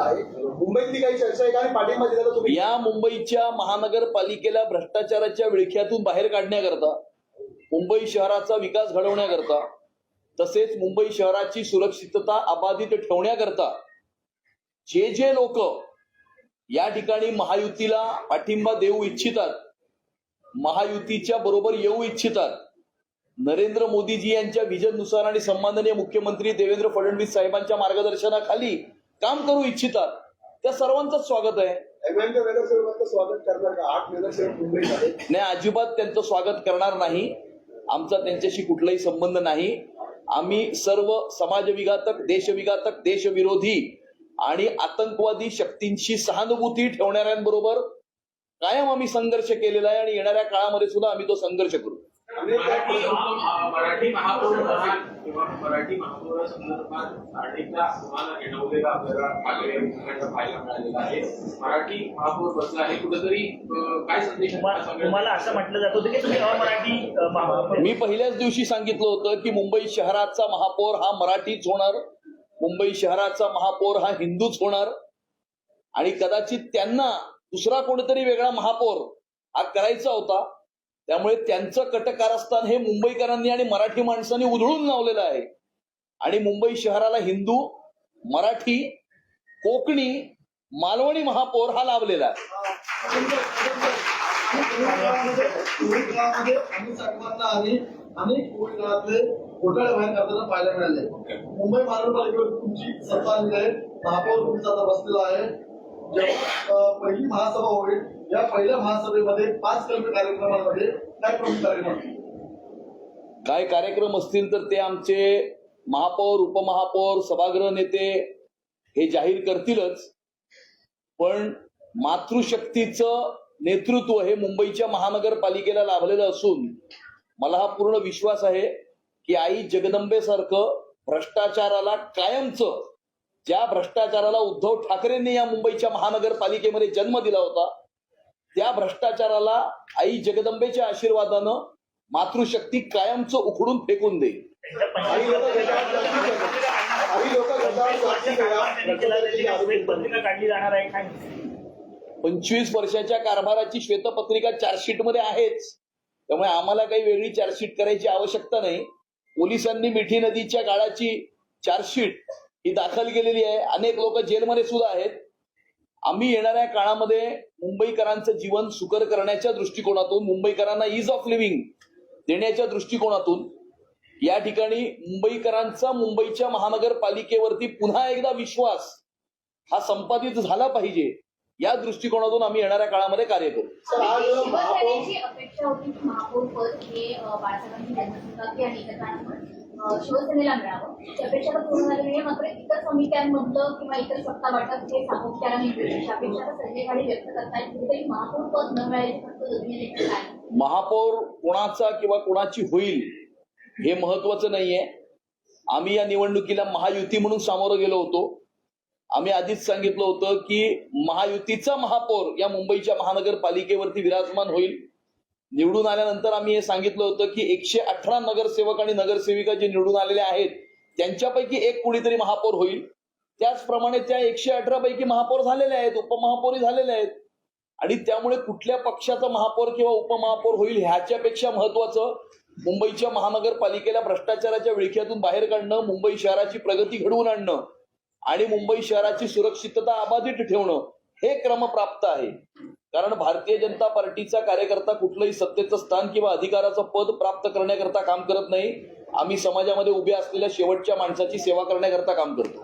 आहे. या मुंबईच्या महानगरपालिकेला भ्रष्टाचाराच्या विळख्यातून बाहेर काढण्याकरता मुंबई शहराचा विकास घडवण्याकरता तसेच मुंबई शहराची सुरक्षितता अबाधित ठेवण्याकरता जे जे लोक या ठिकाणी महायुतीला पाठिंबा देऊ इच्छितात महायुतीच्या बरोबर येऊ इच्छितात नरेंद्र मोदीजी यांच्या विजननुसार आणि सन्माननीय मुख्यमंत्री देवेंद्र फडणवीस साहेबांच्या मार्गदर्शनाखाली काम करू इच्छितात. त्या सर्वांचंच स्वागत आहे. एमआयएमच्या नगरसेवकांचं स्वागत करणार का? आठ नगरसेवक मुंबईत आहेत. नाही अजिबात त्यांचं स्वागत करणार नाही. आमचा त्यांच्याशी कुठलाही संबंध नाही. आम्ही सर्व समाजविघातक देशविघातक देशविरोधी आणि आतंकवादी शक्तींशी सहानुभूती ठेवणाऱ्यांबरोबर कायम आम्ही संघर्ष केलेला आहे आणि येणाऱ्या काळामध्ये सुद्धा आम्ही तो संघर्ष करू. मराठी मराठी महापौर किंवा मराठी महापौरासंदर्भात अनेकदा तुम्हाला आपल्याला ठाकरे पाहायला मिळालेला आहे. मराठी महापौर बसला आहे कुठेतरी काय संदेश तुम्हाला असं म्हटलं जात होतं की तुम्ही मी पहिल्याच दिवशी सांगितलं होतं की मुंबई शहराचा महापौर हा मराठीच होणार मुंबई शहराचा महापौर हा हिंदूच होणार आणि कदाचित त्यांना दुसरा कोणीतरी वेगळा महापौर हा करायचा होता. त्यामुळे त्यांचं कटकारस्थान हे मुंबईकरांनी आणि मराठी माणसांनी उधळून लावलेलं आहे. आणि मुंबई शहराला हिंदू मराठी कोकणी मालवणी महापौर हा लाभलेला आहे. अनेक कोविड काळातले घोटाळे बाहेर करताना पाहायला मिळाले मुंबई महानगरपालिकेवर तुमची सत्ता आलेली आहे महापौर तुमचा आता बसलेला आहे. पहिली महासभा होईल या पहिल्या महासभेमध्ये पाच कल्प कार्यक्रमांमध्ये काय प्रमुख कार्यक्रम असतील? काय कार्यक्रम असतील तर ते आमचे महापौर उपमहापौर सभागृह नेते हे जाहीर करतीलच पण मातृशक्तीचं नेतृत्व हे मुंबईच्या महानगरपालिकेला लाभलेलं असून मला हा पूर्ण विश्वास आहे की आई जगदंबेसारखं भ्रष्टाचाराला कायमचं ज्या भ्रष्टाचाराला उद्धव ठाकरेंनी या मुंबईच्या महानगरपालिकेमध्ये जन्म दिला होता त्या भ्रष्टाचाराला आई जगदंबेच्या आशीर्वादानं मातृशक्ती कायमचं उखडून फेकून देईल पंचवीस वर्षाच्या कारभाराची श्वेतपत्रिका चार्जशीटमध्ये आहेच. त्यामुळे आम्हाला काही वेगळी चार्जशीट करायची आवश्यकता नाही. पोलिसांनी मिठी नदीच्या काळाची चार्जशीट ही दाखल केलेली आहे. अनेक लोक जेलमध्ये सुद्धा आहेत. आम्ही येणाऱ्या काळामध्ये मुंबईकरांचं जीवन सुकर करण्याच्या दृष्टिकोनातून मुंबईकरांना इज ऑफ लिव्हिंग देण्याच्या दृष्टिकोनातून या ठिकाणी मुंबईकरांचा मुंबईच्या महानगरपालिकेवरती पुन्हा एकदा विश्वास हा संपादित झाला पाहिजे. या दृष्टिकोनातून आम्ही येणाऱ्या काळामध्ये कार्य करू. अपेक्षा होती महापौर शिवसेनेला मिळावं. पूर्ण झाली नाही मात्र इतर समित्यांमधलं किंवा इतर सत्ता वाटप हे व्यक्त कुठेतरी महापौर पद न महापौर कोणाचा किंवा कोणाची होईल हे महत्वाचं नाहीये. आम्ही या निवडणुकीला महायुती म्हणून सामोरं गेलो होतो. आम्ही आधीच सांगितलं होतं की महायुतीचा महापौर या मुंबईच्या महानगरपालिकेवरती विराजमान होईल. निवडून आल्यानंतर आम्ही हे सांगितलं होतं की एकशे अठरा नगरसेवक आणि नगरसेविका जे निवडून आलेले आहेत त्यांच्यापैकी एक कुणीतरी महापौर होईल. त्याचप्रमाणे त्या एकशे अठरा पैकी महापौर झालेले आहेत उपमहापौरही झालेले आहेत. आणि त्यामुळे कुठल्या पक्षाचा महापौर किंवा उपमहापौर होईल ह्याच्यापेक्षा महत्वाचं मुंबईच्या महानगरपालिकेला भ्रष्टाचाराच्या विळख्यातून बाहेर काढणं मुंबई शहराची प्रगती घडवून आणणं आणि मुंबई शहराची सुरक्षितता अबाधित ठेवणं हे क्रमप्राप्त आहे. कारण भारतीय जनता पार्टीचा कार्यकर्ता कुठलंही सत्तेचं स्थान किंवा अधिकाराचं पद प्राप्त करण्याकरता काम करत नाही. आम्ही समाजामध्ये उभ्या असलेल्या शेवटच्या माणसाची सेवा करण्याकरता काम करतो.